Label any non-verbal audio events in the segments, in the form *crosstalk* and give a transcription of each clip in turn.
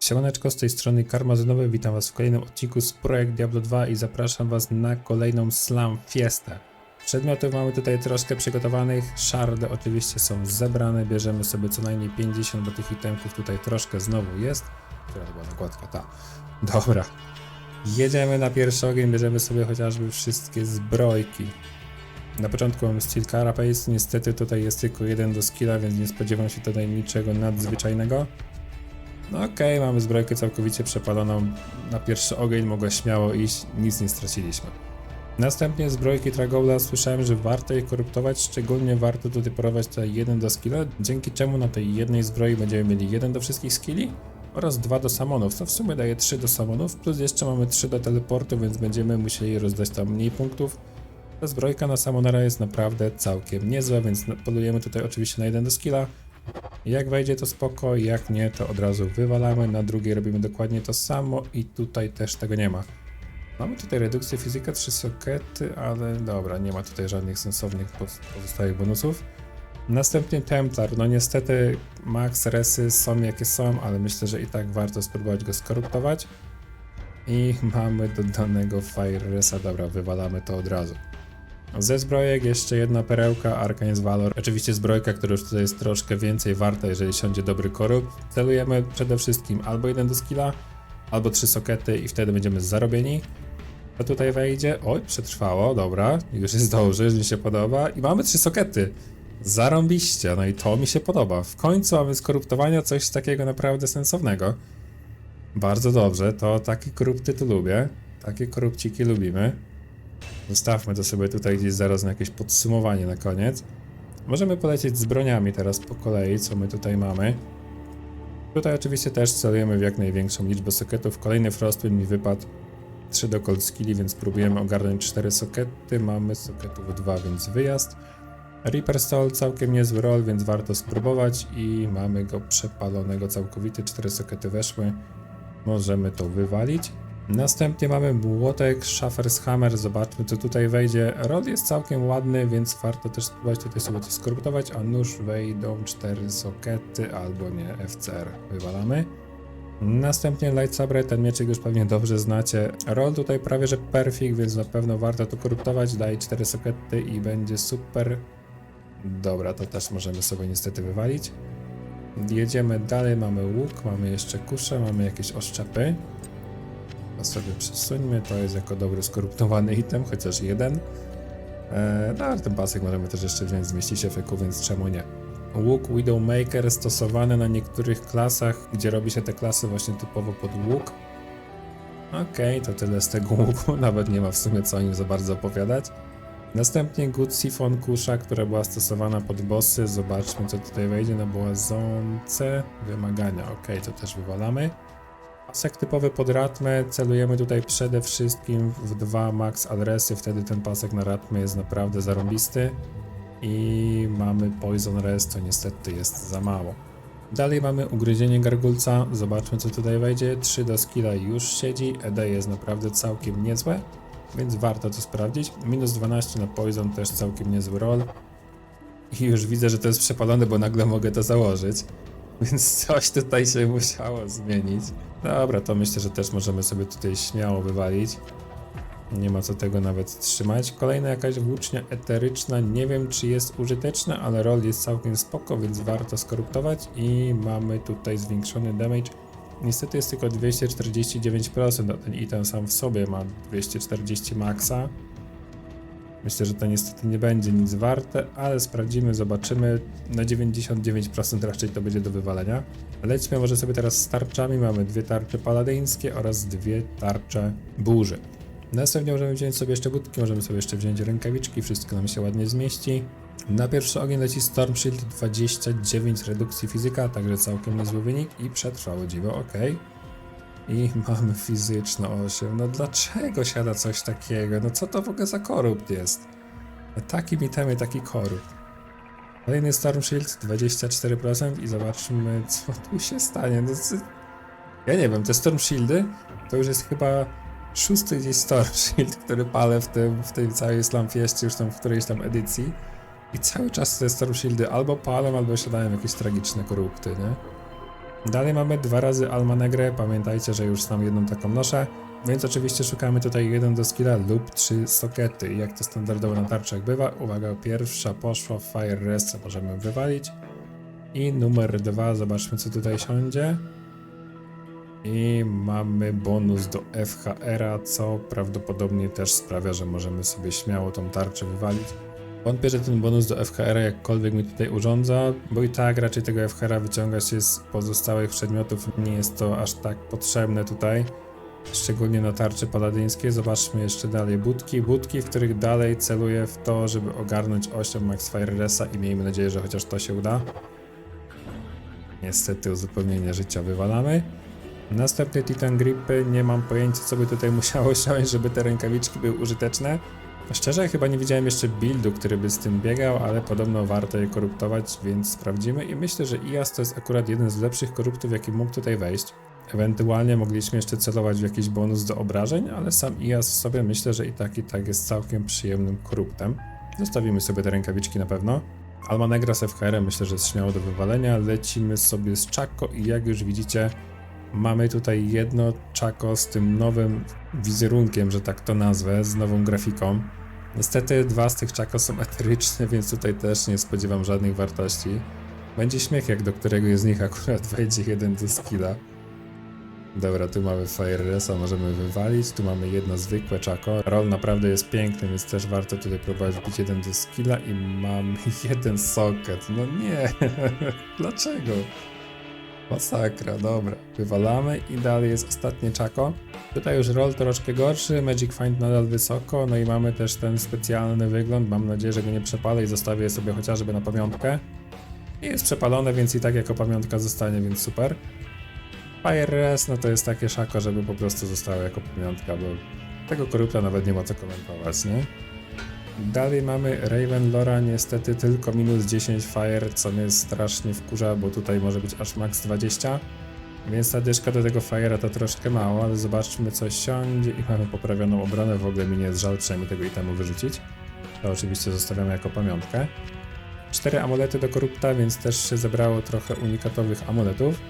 Siemaneczko, z tej strony Karmazynowy, witam was w kolejnym odcinku z Projekt Diablo 2 i zapraszam was na kolejną Slam Fiestę. Przedmiotów mamy tutaj troszkę przygotowanych, szardy oczywiście są zebrane, bierzemy sobie co najmniej 50, bo tych itemków tutaj troszkę znowu jest. Która to była nakładka? Ta. Dobra. Jedziemy na pierwszy ogień, bierzemy sobie chociażby wszystkie zbrojki. Na początku mamy Steel Carapace, niestety tutaj jest tylko jeden do skilla, więc nie spodziewam się tutaj niczego nadzwyczajnego. No okej, mamy zbrojkę całkowicie przepaloną. Na pierwszy ogień mogła śmiało iść, nic nie straciliśmy. Następnie zbrojki Tragola słyszałem, że warto je koruptować, szczególnie warto tutaj porować tutaj jeden do skilla, dzięki czemu na tej jednej zbroi będziemy mieli jeden do wszystkich skilli oraz dwa do samonów, co w sumie daje trzy do samonów, plus jeszcze mamy trzy do teleportu, więc będziemy musieli rozdać tam mniej punktów. Ta zbrojka na samonara jest naprawdę całkiem niezła, więc polujemy tutaj oczywiście na jeden do skilla. Jak wejdzie to spoko, jak nie to od razu wywalamy, na drugiej robimy dokładnie to samo i tutaj też tego nie ma. Mamy tutaj redukcję fizyka, 3 sokety, ale dobra, nie ma tutaj żadnych sensownych poz- pozostałych bonusów. Następnie Templar, no niestety max resy są jakie są, ale myślę, że i tak warto spróbować go skoruptować. I *laughs* mamy dodanego Fire Resa, dobra, wywalamy to od razu. Ze zbrojek jeszcze jedna perełka, Arcane Valor. Oczywiście zbrojka, która już tutaj jest troszkę więcej warta, jeżeli siądzie dobry korup. Celujemy przede wszystkim albo jeden do skilla, albo trzy sokety i wtedy będziemy zarobieni. To tutaj wejdzie. Oj, przetrwało, dobra. Już jest dobrze, mi się podoba. I mamy trzy sokety. Zarąbiście, no i to mi się podoba. W końcu mamy z koruptowania coś takiego naprawdę sensownego. Bardzo dobrze, to takie korupty tu lubię. Takie korupciki lubimy. Zostawmy to sobie tutaj gdzieś zaraz na jakieś podsumowanie na koniec. Możemy polecieć z broniami teraz po kolei, co my tutaj mamy. Tutaj oczywiście też celujemy w jak największą liczbę soketów. Kolejny Frostwind mi wypadł 3 do Cold Skilli, więc próbujemy ogarnąć 4 sokety. Mamy soketów 2, więc wyjazd. Reaper Soul całkiem niezły roll, więc warto spróbować i mamy go przepalonego całkowicie. 4 sokety weszły. Możemy to wywalić. Następnie mamy młotek Schaffer's Hammer, zobaczmy co tutaj wejdzie. Rod jest całkiem ładny, więc warto też spróbować tutaj sobie to skoruptować, a nóż wejdą 4 sokety albo nie FCR. Wywalamy. Następnie Lightsaber, ten mieczyk już pewnie dobrze znacie. Roll tutaj prawie że perfect, więc na pewno warto to koruptować. Daje 4 sokety i będzie super. Dobra, to też możemy sobie niestety wywalić. Jedziemy dalej, mamy łuk, mamy jeszcze kusze, mamy jakieś oszczepy. Sobie przesuńmy, to jest jako dobry skoruptowany item, chociaż jeden. Eee, no ale ten pasek możemy też jeszcze wziąć, w eku, więc czemu nie. Łuk Widowmaker stosowany na niektórych klasach, gdzie robi się te klasy właśnie typowo pod łuk. Okej, to tyle z tego łuku, *laughs* nawet nie ma w sumie co o nim za bardzo opowiadać. Następnie Good Siphon Kusza, która była stosowana pod bossy. Zobaczmy co tutaj wejdzie na błazonce. Wymagania, okej, to też wywalamy. Pasek typowy pod Ratmę, celujemy tutaj przede wszystkim w dwa max adresy, wtedy ten pasek na Ratmę jest naprawdę zarąbisty. I mamy Poison Rest, to niestety jest za mało. Dalej mamy ugryzienie gargulca, zobaczmy co tutaj wejdzie. 3 do skilla już siedzi, ED jest naprawdę całkiem niezłe, więc warto to sprawdzić. Minus 12 na Poison też całkiem niezły roll. I już widzę, że to jest przepalone, bo nagle mogę to założyć. *laughs* Więc coś tutaj się musiało zmienić. Dobra, to myślę, że też możemy sobie tutaj śmiało wywalić. Nie ma co tego nawet trzymać. Kolejna jakaś włócznia eteryczna. Nie wiem, czy jest użyteczna, ale roll jest całkiem spoko, więc warto skoruptować. I mamy tutaj zwiększony damage. Niestety jest tylko 249%, a ten item sam w sobie ma 240 maxa. Myślę, że to niestety nie będzie nic warte, ale sprawdzimy, zobaczymy. Na 99% raczej to będzie do wywalenia. Lećmy może sobie teraz z tarczami. Mamy dwie tarcze paladyńskie oraz dwie tarcze burzy. Następnie możemy wziąć sobie jeszcze budki, możemy sobie jeszcze wziąć rękawiczki, wszystko nam się ładnie zmieści. Na pierwszy ogień leci Storm Shield 29 redukcji fizyka, także całkiem niezły wynik i przetrwało dziwo, ok. I mamy fizyczne 8. No dlaczego siada coś takiego? No co to w ogóle za korupt jest? Na takim itemie taki korupt. Kolejny Storm Shield 24% i zobaczmy co tu się stanie. No, ja nie wiem, te Storm Shieldy to już jest chyba szósty gdzieś Storm Shield, który palę w, tym, w tej całej Slam Fieście już tam w którejś tam edycji. I cały czas te Storm Shieldy albo palą, albo siadają jakieś tragiczne korupty, nie? Dalej mamy dwa razy Alma Negre, pamiętajcie, że już sam jedną taką noszę, więc oczywiście szukamy tutaj jeden do skilla lub trzy sokety. Jak to standardowo na tarczach bywa, uwaga, pierwsza poszła Fire Rest, możemy wywalić. I numer dwa, zobaczmy co tutaj siądzie. I mamy bonus do FHR-a, co prawdopodobnie też sprawia, że możemy sobie śmiało tą tarczę wywalić. Wątpię, że ten bonus do FHR-a jakkolwiek mi tutaj urządza, bo i tak raczej tego FHR-a wyciągać się z pozostałych przedmiotów nie jest to aż tak potrzebne tutaj. Szczególnie na tarczy paladyńskiej. Zobaczmy jeszcze dalej budki. Budki, w których dalej celuję w to, żeby ogarnąć 8 Max Fire Resa i miejmy nadzieję, że chociaż to się uda. Niestety uzupełnienie życia wywalamy. Następny Titan Gripy, nie mam pojęcia co by tutaj *laughs* musiało siąść, żeby te rękawiczki były użyteczne. Szczerze chyba nie widziałem jeszcze buildu, który by z tym biegał, ale podobno warto je koruptować, więc sprawdzimy i myślę, że IAS to jest akurat jeden z lepszych koruptów, jaki mógł tutaj wejść. Ewentualnie mogliśmy jeszcze celować w jakiś bonus do obrażeń, ale sam IAS w sobie myślę, że i tak i tak jest całkiem przyjemnym koruptem. Zostawimy sobie te rękawiczki na pewno. Alma Negra z FHR myślę, że jest śmiało do wywalenia. Lecimy sobie z Chaco i jak już widzicie, mamy tutaj jedno Chaco z tym nowym wizerunkiem, że tak to nazwę, z nową grafiką. Niestety dwa z tych Chaco są *laughs* eteryczne, więc tutaj też nie spodziewam żadnych wartości. Będzie śmiech, jak do którego z nich akurat *laughs* wejdzie jeden do skilla. Dobra, tu mamy Fire Resa, możemy wywalić. Tu mamy jedno zwykłe Chaco. Roll naprawdę jest piękny, więc też warto tutaj próbować wbić jeden do skilla i mamy *laughs* jeden socket. No nie, dlaczego? Masakra, dobra. Wywalamy i dalej jest ostatnie Chaco. Tutaj już roll troszkę gorszy, Magic Find nadal wysoko, no i mamy też ten specjalny wygląd. Mam nadzieję, że go nie przepalę i zostawię sobie chociażby na pamiątkę. Nie jest przepalone, więc i tak jako pamiątka zostanie, więc super. Fire Res, no to jest takie szako, żeby po prostu zostało jako pamiątka, bo tego korupta nawet nie ma co komentować, nie? Dalej mamy Raven Lora, niestety tylko minus 10 fire, co mnie strasznie wkurza, bo tutaj może być aż max 20. Więc ta dyszka do tego fire'a to troszkę mało, ale zobaczmy co siądzie i mamy poprawioną obronę, w ogóle mi nie jest żal przynajmniej tego itemu wyrzucić. To oczywiście zostawiamy jako pamiątkę. Cztery amulety do korupta, więc też się zebrało trochę unikatowych amuletów.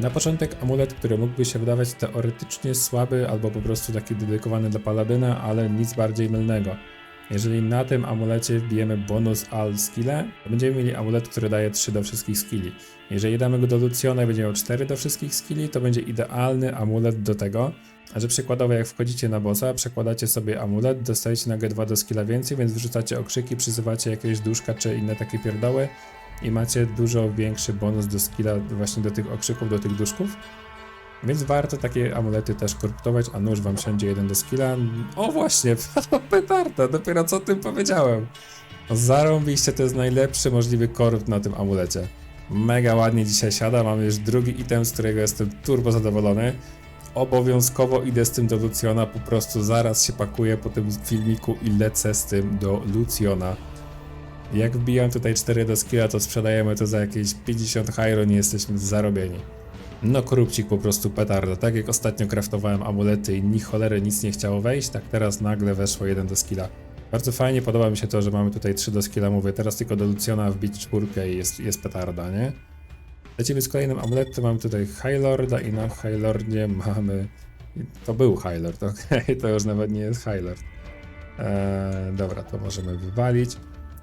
Na początek amulet, który mógłby się wydawać teoretycznie słaby albo po prostu taki dedykowany dla paladyna, ale nic bardziej mylnego. Jeżeli na tym amulecie wbijemy bonus all skille, to będziemy mieli amulet, który daje 3 do wszystkich skilli. Jeżeli damy go do Luciona i będzie miał 4 do wszystkich skilli, to będzie idealny amulet do tego. A że przykładowo jak wchodzicie na bossa, przekładacie sobie amulet, dostajecie nagle 2 do skilla więcej, więc wyrzucacie okrzyki, przyzywacie jakiegoś duszka czy inne takie pierdoły i macie dużo większy bonus do skilla właśnie do tych okrzyków, do tych duszków. Więc warto takie amulety też koruptować, a nóż wam siądzie jeden do skilla. O właśnie, *laughs* petarda, dopiero co o tym powiedziałem. Zarąbiście, to jest najlepszy możliwy korupt na tym amulecie. Mega ładnie dzisiaj siada, mamy już drugi item, z którego jestem turbo zadowolony. Obowiązkowo idę z tym do Luciona, po prostu zaraz się pakuję po tym filmiku i lecę z tym do Luciona. Jak wbijam tutaj 4 do skilla, to sprzedajemy to za jakieś 50 hajron i jesteśmy zarobieni. No korupcik po prostu petarda. Tak jak ostatnio kraftowałem amulety i ni cholery nic nie chciało wejść, tak teraz nagle weszło jeden do skilla. Bardzo fajnie, podoba mi się to, że mamy tutaj 3 do skilla, mówię, teraz tylko do Luciona wbić czwórkę i jest, jest petarda, nie? Lecimy z kolejnym amuletem, mamy tutaj High Lorda i na High Lordzie mamy... To był High Lord, *laughs* okej, to już nawet nie jest High Lord. Eee, dobra, to możemy wywalić.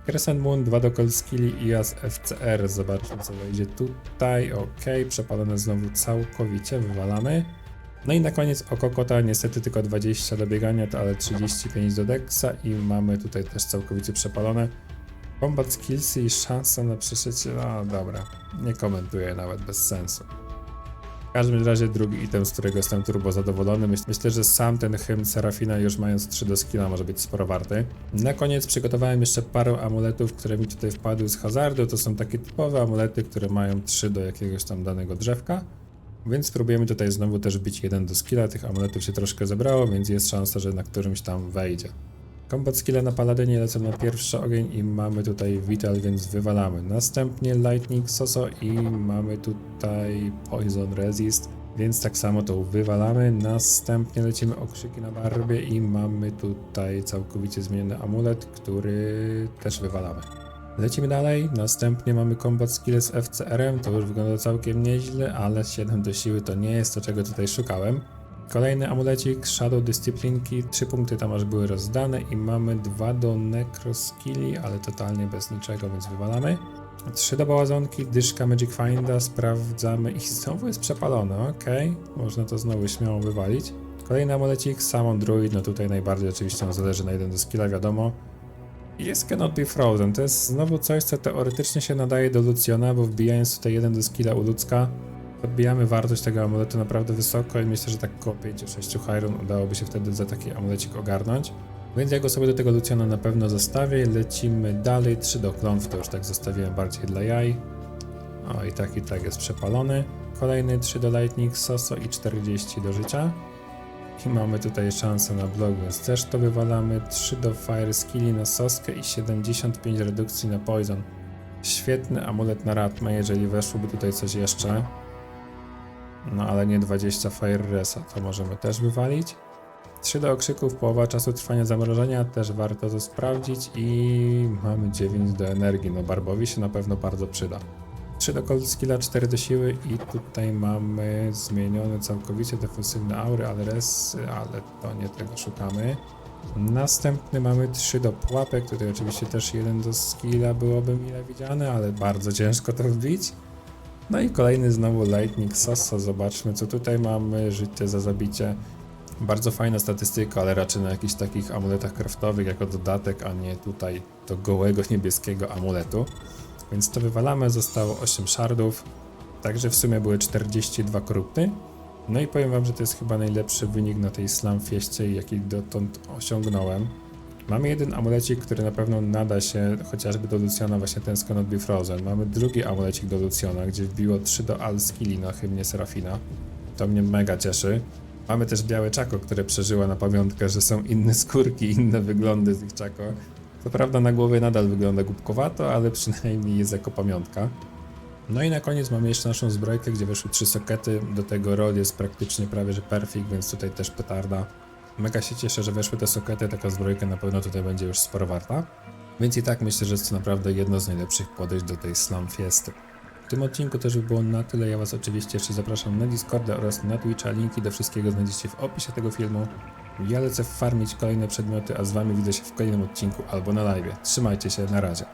Crescent Moon, 2 do Cold i JAS FCR. Zobaczmy co wejdzie tutaj. Ok, przepalone znowu całkowicie, wywalamy. No i na koniec oko kota, niestety tylko 20 do biegania, ale 35 do Dexa i mamy tutaj też całkowicie przepalone. Combat skillsy i szansa na przeszycie, no dobra, nie komentuję nawet, bez sensu. W każdym razie drugi item, z którego jestem turbo zadowolony. Myśl- Myślę, że sam ten hymn Serafina już mając 3 do skilla może być sporo warty. Na koniec przygotowałem jeszcze parę amuletów, które mi tutaj wpadły z hazardu. To są takie typowe amulety, które mają 3 do jakiegoś tam danego drzewka. Więc spróbujemy tutaj znowu też bić jeden do skilla. Tych amuletów się troszkę zebrało, więc jest szansa, że na którymś tam wejdzie. Combat skille na paladynie lecą na pierwszy ogień i mamy tutaj Vital, więc wywalamy. Następnie Lightning Soso i mamy tutaj Poison Resist, więc tak samo to wywalamy. Następnie lecimy okrzyki na barbie i mamy tutaj całkowicie zmieniony amulet, który też wywalamy. Lecimy dalej, następnie mamy Combat Skills FCRM, to już wygląda całkiem nieźle, ale 7 do siły to nie jest to, czego tutaj szukałem. Kolejny amulecik, Shadow Discyplinki, 3 punkty tam aż były rozdane i mamy 2 do Necroskilli, ale totalnie bez niczego, więc wywalamy. 3 do bałazonki, dyszka Magic Finda, sprawdzamy i znowu jest przepalone, ok, można to znowu śmiało wywalić. Kolejny amulecik, Summon Druid, no tutaj najbardziej oczywiście on zależy na jeden do skilla, wiadomo. Jest Cannot Be Frozen. To jest znowu coś, co teoretycznie się nadaje do Lucjona, bo wbijając tutaj jeden do skilla u ludzka, podbijamy wartość tego amuletu naprawdę wysoko i myślę, że tak około 5-6 Hyron udałoby się wtedy za taki amulecik ogarnąć. Więc ja go sobie do tego Lucjona na pewno zostawię. Lecimy dalej. 3 do klątw to już tak zostawiłem bardziej dla jaj. O i tak i tak jest przepalony. Kolejny 3 do Lightning Soso i 40 do życia. I mamy tutaj szansę na blok, więc też to wywalamy. 3 do Fire Skilli na Soskę i 75 redukcji na Poison. Świetny amulet na Ratmę, jeżeli weszłoby tutaj coś jeszcze. No ale nie 20 Fire Resa, to możemy też wywalić. 3 do okrzyków, połowa czasu trwania zamrożenia, też warto to sprawdzić i mamy 9 do energii, no Barbowi się na pewno bardzo przyda. 3 do cold skilla, 4 do siły i tutaj mamy zmienione całkowicie defensywne aury, ale res, ale to nie tego szukamy. Następny mamy 3 do pułapek, tutaj oczywiście też jeden do skilla byłoby mile widziane, ale bardzo ciężko to wbić. No i kolejny znowu Lightning Sosa, zobaczmy co tutaj mamy, życie za zabicie. Bardzo fajna statystyka, ale raczej na jakichś takich amuletach kraftowych jako dodatek, a nie tutaj do gołego niebieskiego amuletu. Więc to wywalamy, zostało 8 shardów, także w sumie były 42 korupty. No i powiem wam, że to jest chyba najlepszy wynik na tej Slam Fieście, jaki dotąd osiągnąłem. Mamy jeden amulecik, który na pewno nada się chociażby do Luciana, właśnie ten Be Frozen. Mamy drugi amulecik do Luciana, gdzie wbiło 3 do Alskili na hymnie Serafina. To mnie mega cieszy. Mamy też białe czako, które przeżyła na pamiątkę, że są inne skórki, inne wyglądy z ich czako. Co prawda na głowie nadal wygląda głupkowato, ale przynajmniej jest jako pamiątka. No i na koniec mamy jeszcze naszą zbrojkę, gdzie weszły trzy sokety. Do tego roll jest praktycznie prawie że perfekt, więc tutaj też petarda. Mega się cieszę, że weszły te sokety, taka zbrojka na pewno tutaj będzie już sporo warta. Więc i tak myślę, że jest to naprawdę jedno z najlepszych podejść do tej Slam Fiesty. W tym odcinku też by było na tyle. Ja Was oczywiście jeszcze zapraszam na Discorda oraz na Twitcha. Linki do wszystkiego znajdziecie w opisie tego filmu. Ja lecę farmić kolejne przedmioty, a z Wami widzę się w kolejnym odcinku albo na live. Trzymajcie się, na razie.